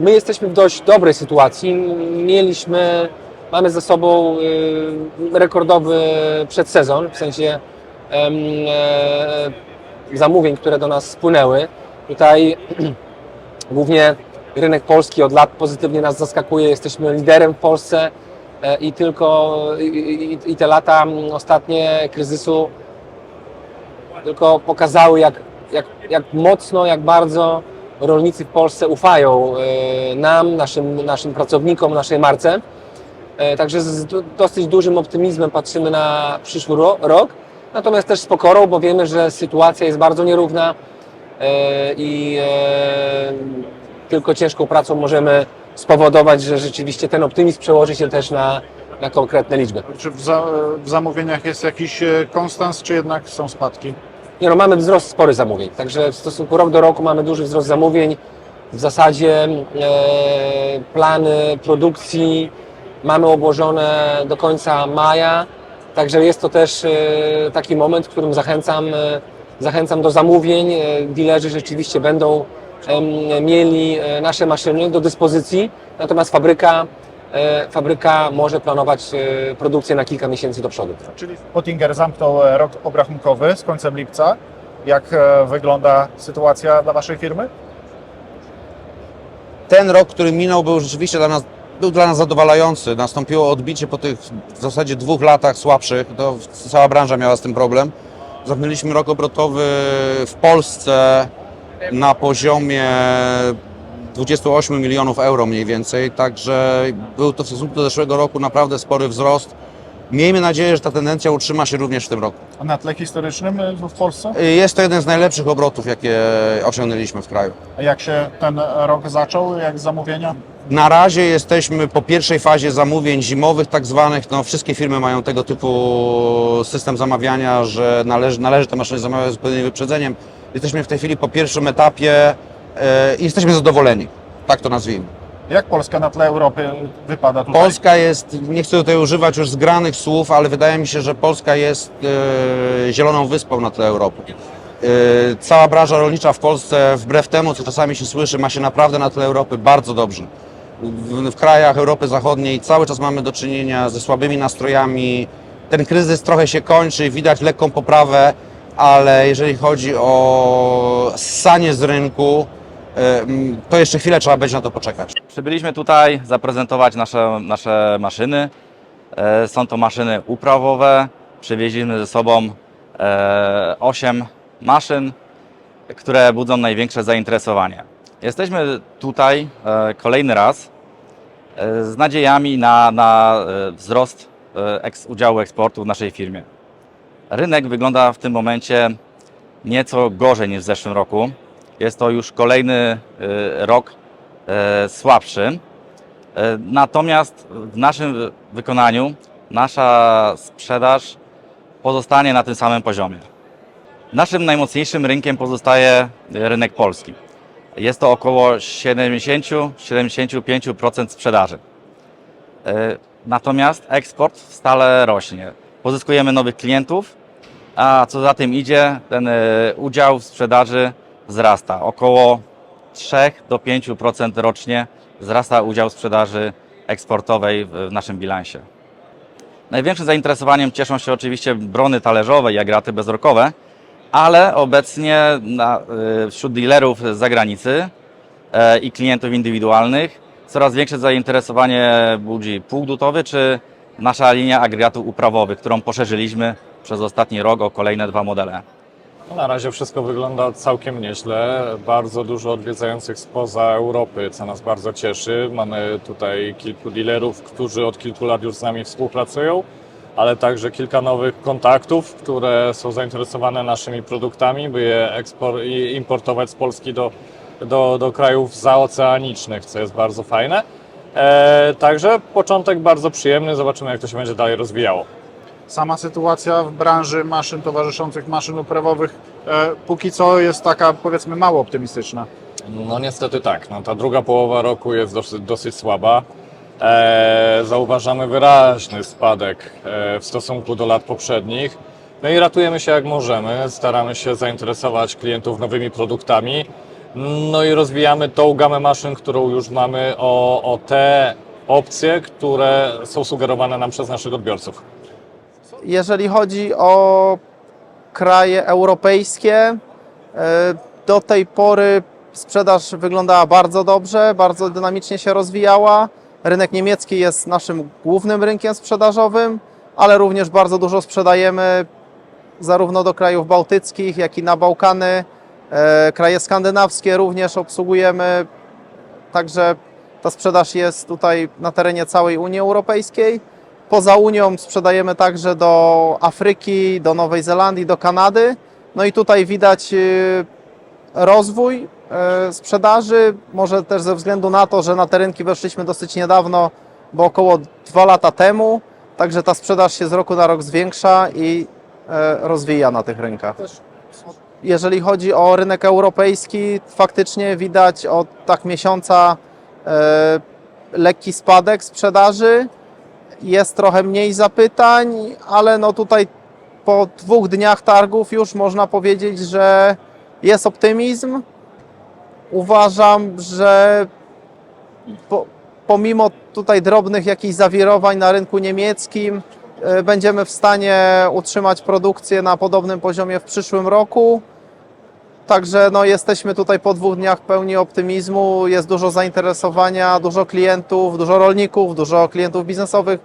my jesteśmy w dość dobrej sytuacji. Mieliśmy, mamy za sobą y, rekordowy przedsezon, w sensie e, zamówień, które do nas spłynęły. Tutaj głównie rynek polski od lat pozytywnie nas zaskakuje. Jesteśmy liderem w Polsce e, i tylko i, te lata ostatnie kryzysu tylko pokazały, jak, jak, jak mocno, jak bardzo rolnicy w Polsce ufają e, nam, naszym, naszym pracownikom, naszej marce. E, Także z dosyć dużym optymizmem patrzymy na przyszły ro- rok, natomiast też z pokorą, bo wiemy, że sytuacja jest bardzo nierówna e, i tylko ciężką pracą możemy spowodować, że rzeczywiście ten optymizm przełoży się też na, na konkretne liczby. Czy w, za, w zamówieniach jest jakiś konstans, czy jednak są spadki? Nie no, mamy wzrost spory zamówień, także w stosunku rok do roku mamy duży wzrost zamówień. W zasadzie e, plany produkcji mamy obłożone do końca maja, także jest to też e, taki moment, w którym zachęcam, e, zachęcam do zamówień. E, Dilerzy rzeczywiście będą em, mieli e, nasze maszyny do dyspozycji, natomiast fabryka, e, fabryka może planować e, produkcję na kilka miesięcy do przodu. Czyli Pottinger zamknął e, rok obrachunkowy z końcem lipca. Jak e, wygląda sytuacja dla Waszej firmy? ten rok, który minął, był rzeczywiście dla nas, był dla nas zadowalający. Nastąpiło odbicie po tych w zasadzie dwóch latach słabszych. To cała branża miała z tym problem. Zamknęliśmy rok obrotowy w Polsce na poziomie 28 milionów euro mniej więcej, także był to w stosunku do zeszłego roku naprawdę spory wzrost. Miejmy nadzieję, że ta tendencja utrzyma się również w tym roku. A na tle historycznym e, w Polsce? Jest to jeden z najlepszych obrotów, jakie osiągnęliśmy w kraju. A jak się ten rok zaczął, jak zamówienia? Na razie jesteśmy po pierwszej fazie zamówień zimowych, tak zwanych. No, wszystkie firmy mają tego typu system zamawiania, że należy, należy te maszyny zamawiać z pewnym wyprzedzeniem. Jesteśmy w tej chwili po pierwszym etapie e, i jesteśmy zadowoleni. Tak to nazwijmy. Jak Polska na tle Europy wypada tutaj? Polska jest, nie chcę tutaj używać już zgranych słów, ale wydaje mi się, że Polska jest e, zieloną wyspą na tle Europy. E, cała branża rolnicza w Polsce, wbrew temu, co czasami się słyszy, ma się naprawdę na tle Europy bardzo dobrze. W, w krajach Europy Zachodniej cały czas mamy do czynienia ze słabymi nastrojami. Ten kryzys trochę się kończy, widać lekką poprawę, ale jeżeli chodzi o ssanie z rynku, e, to jeszcze chwilę trzeba będzie na to poczekać. Przybyliśmy tutaj zaprezentować nasze, nasze maszyny. E, Są to maszyny uprawowe. Przywieźliśmy ze sobą e, 8 maszyn, które budzą największe zainteresowanie. Jesteśmy tutaj e, kolejny raz e, z nadziejami na, na e, wzrost e, udziału eksportu w naszej firmie. Rynek wygląda w tym momencie nieco gorzej niż w zeszłym roku. Jest to już kolejny e, rok e, słabszy. E, Natomiast w naszym wykonaniu nasza sprzedaż pozostanie na tym samym poziomie. Naszym najmocniejszym rynkiem pozostaje rynek polski. Jest to około 70-75% sprzedaży. Natomiast eksport stale rośnie. Pozyskujemy nowych klientów, a co za tym idzie, ten udział w sprzedaży wzrasta. Około 3 do 5% rocznie wzrasta udział sprzedaży eksportowej w naszym bilansie. Największym zainteresowaniem cieszą się oczywiście brony talerzowe i agraty bezrokowe, ale obecnie na, y, wśród dealerów z zagranicy e, i klientów indywidualnych coraz większe zainteresowanie budzi pług dutowy czy nasza linia agregatów uprawowych, którą poszerzyliśmy przez ostatni rok o kolejne dwa modele. No, Na razie wszystko wygląda całkiem nieźle. Bardzo dużo odwiedzających spoza Europy, co nas bardzo cieszy. Mamy tutaj kilku dealerów, którzy od kilku lat już z nami współpracują, ale także kilka nowych kontaktów, które są zainteresowane naszymi produktami, by je ekspor- i importować z Polski do, do, do krajów zaoceanicznych, co jest bardzo fajne. E, także początek bardzo przyjemny, zobaczymy jak to się będzie dalej rozwijało. Sama sytuacja w branży maszyn towarzyszących, maszyn uprawowych e, póki co jest taka powiedzmy mało optymistyczna. No niestety tak. No, ta druga połowa roku jest dosyć, dosyć słaba. E, zauważamy wyraźny spadek e, w stosunku do lat poprzednich. No i ratujemy się jak możemy. Staramy się zainteresować klientów nowymi produktami. No i rozwijamy tą gamę maszyn, którą już mamy o, o te opcje, które są sugerowane nam przez naszych odbiorców. Jeżeli chodzi o kraje europejskie, e, do tej pory sprzedaż wyglądała bardzo dobrze, bardzo dynamicznie się rozwijała. Rynek niemiecki jest naszym głównym rynkiem sprzedażowym, ale również bardzo dużo sprzedajemy zarówno do krajów bałtyckich, jak i na Bałkany. E, Kraje skandynawskie również obsługujemy, także ta sprzedaż jest tutaj na terenie całej Unii Europejskiej. Poza Unią sprzedajemy także do Afryki, do Nowej Zelandii, do Kanady. No i tutaj widać y, rozwój y, sprzedaży, może też ze względu na to, że na te rynki weszliśmy dosyć niedawno, bo około dwa lata temu. Także ta sprzedaż się z roku na rok zwiększa i y, rozwija na tych rynkach. Jeżeli chodzi o rynek europejski, faktycznie widać od tak miesiąca lekki spadek sprzedaży jest trochę mniej zapytań, ale no tutaj po dwóch dniach targów już można powiedzieć, że jest optymizm. Uważam, że po, pomimo tutaj drobnych jakichś zawirowań na rynku niemieckim, e, będziemy w stanie utrzymać produkcję na podobnym poziomie w przyszłym roku. Także no, jesteśmy tutaj po dwóch dniach pełni optymizmu, jest dużo zainteresowania, dużo klientów, dużo rolników, dużo klientów biznesowych.